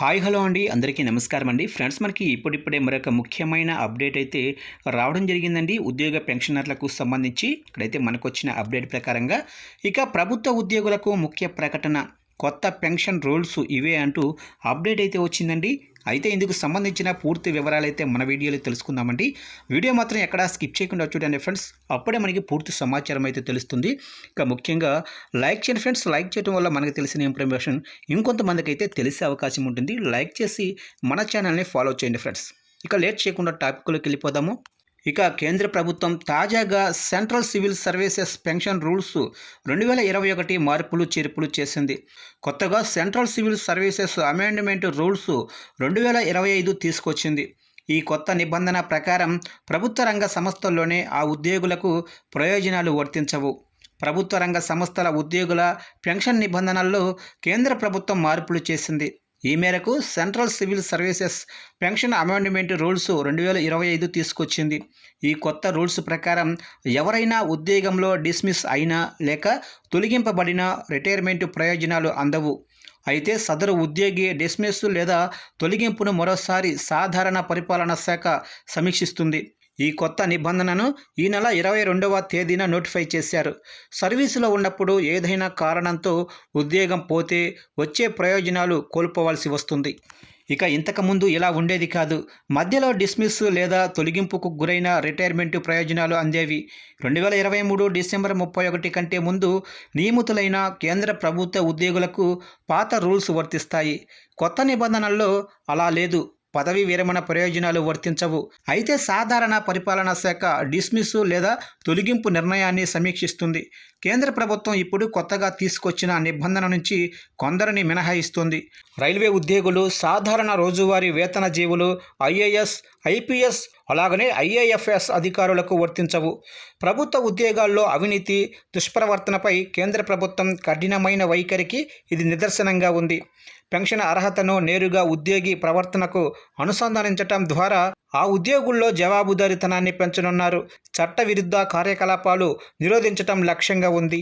Hi hello అండి. అందరికీ నమస్కారం అండి. ఫ్రెండ్స్ మనకి ఇప్పుడిప్పుడే మరొక ముఖ్యమైన అప్డేట్ అయితే రావడం జరిగిందండి. ఉద్యోగ పెన్షనర్లకు సంబంధించి ఇక్కడైతే మనకు వచ్చిన అప్డేట్ ప్రకారంగా ఇక ప్రభుత్వ ఉద్యోగులకు ముఖ్య ప్రకటన కొత్త పెన్షన్ రూల్స్ ఇవే అంటూ అప్డేట్ అయితే వచ్చిందండి. అయితే ఇందుకు సంబంధించిన పూర్తి వివరాలు అయితే మన వీడియోలో తెలుసుకుందామండి. వీడియో మాత్రం ఎక్కడా స్కిప్ చేయకుండా చూడండి ఫ్రెండ్స్. అప్పుడే మనకి పూర్తి సమాచారం అయితే తెలుస్తుంది. ఇక ముఖ్యంగా లైక్ చేయండి ఫ్రెండ్స్. లైక్ చేయడం వల్ల మనకు తెలిసిన ఇన్ఫర్మేషన్ ఇంకొంతమందికి అయితే తెలిసే అవకాశం ఉంటుంది. లైక్ చేసి మన ఛానల్ని ఫాలో చేయండి ఫ్రెండ్స్. ఇక లేట్ చేయకుండా టాపిక్లోకి వెళ్ళిపోదాము. ఇక కేంద్ర ప్రభుత్వం తాజాగా central civil services pension rules రెండు వేల ఇరవై ఒకటి మార్పులు చేర్పులు చేసింది. కొత్తగా central civil services amendment rules రెండు వేల ఇరవై ఐదు తీసుకొచ్చింది. ఈ కొత్త నిబంధన ప్రకారం ప్రభుత్వ రంగ సంస్థల్లోనే ఆ ఉద్యోగులకు ప్రయోజనాలు వర్తించవు. ప్రభుత్వ రంగ సంస్థల ఉద్యోగుల పెన్షన్ నిబంధనల్లో కేంద్ర ప్రభుత్వం మార్పులు చేసింది. ఈ మేరకు central civil services pension amendment rules రెండు వేల ఇరవై ఐదు తీసుకొచ్చింది. ఈ కొత్త రూల్స్ ప్రకారం ఎవరైనా ఉద్యోగంలో డిస్మిస్ అయినా లేక తొలగింపబడిన రిటైర్మెంట్ ప్రయోజనాలు అందవు. అయితే సదరు ఉద్యోగి డిస్మిస్ లేదా తొలగింపును మరోసారి సాధారణ పరిపాలనా శాఖ సమీక్షిస్తుంది. ఈ కొత్త నిబంధనను ఈ నెల ఇరవై రెండవ తేదీన నోటిఫై చేశారు. సర్వీసులో ఉన్నప్పుడు ఏదైనా కారణంతో ఉద్యోగం పోతే వచ్చే ప్రయోజనాలు కోల్పోవాల్సి వస్తుంది. ఇక ఇంతకుముందు ఇలా ఉండేది కాదు. మధ్యలో డిస్మిస్ లేదా తొలగింపుకు గురైన రిటైర్మెంట్ ప్రయోజనాలు అందేవి. రెండు వేల ఇరవై మూడు డిసెంబర్ ముప్పై ఒకటి కంటే ముందు నియమితులైన కేంద్ర ప్రభుత్వ ఉద్యోగులకు పాత రూల్స్ వర్తిస్తాయి. కొత్త నిబంధనల్లో అలా లేదు. పదవీ విరమణ ప్రయోజనాలు వర్తించవు. అయితే సాధారణ పరిపాలనా శాఖ డిస్మిస్ లేదా తొలగింపు నిర్ణయాన్ని సమీక్షిస్తుంది. కేంద్ర ప్రభుత్వం ఇప్పుడు కొత్తగా తీసుకొచ్చిన నిబంధన నుంచి కొందరిని మినహాయిస్తుంది. రైల్వే ఉద్యోగులు సాధారణ రోజువారీ వేతన జీవులు ఐఏఎస్ ఐపీఎస్ అలాగనే ఐఏఎఫ్ఎస్ అధికారులకు వర్తించవు. ప్రభుత్వ ఉద్యోగాల్లో అవినీతి దుష్ప్రవర్తనపై కేంద్ర ప్రభుత్వం కఠినమైన వైఖరికి ఇది నిదర్శనంగా ఉంది. పెన్షన్ అర్హతను నేరుగా ఉద్యోగి ప్రవర్తనకు అనుసంధానించటం ద్వారా ఆ ఉద్యోగుల్లో జవాబుదారీతనాన్ని పెంచనున్నారు. చట్ట విరుద్ధ కార్యకలాపాలు నిరోధించటం లక్ష్యంగా ఉంది.